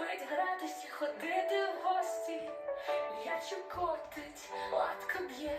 любить гратися, ходити в гості, м'ячу котить, латка б'є.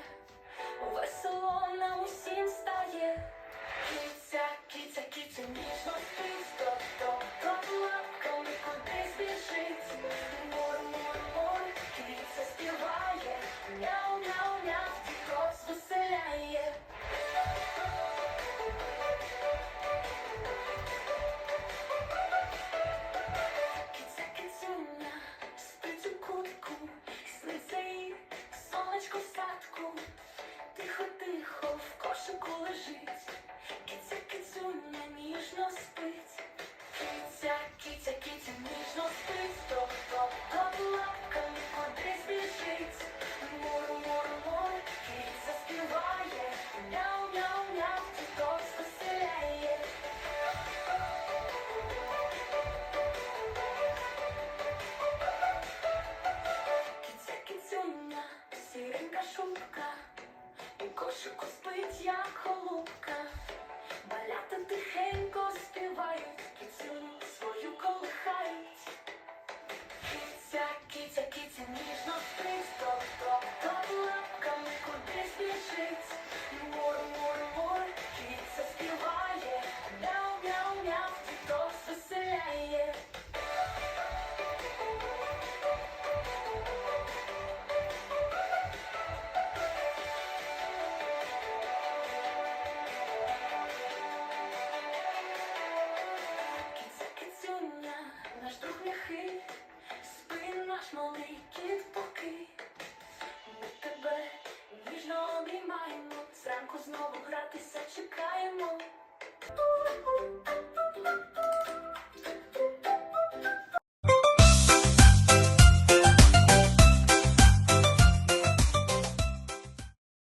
кошику спить, як голубка, Балята тихенько співають, кицю свою колихають. Киця, киця, киця, ні. зібратися, чекаємо.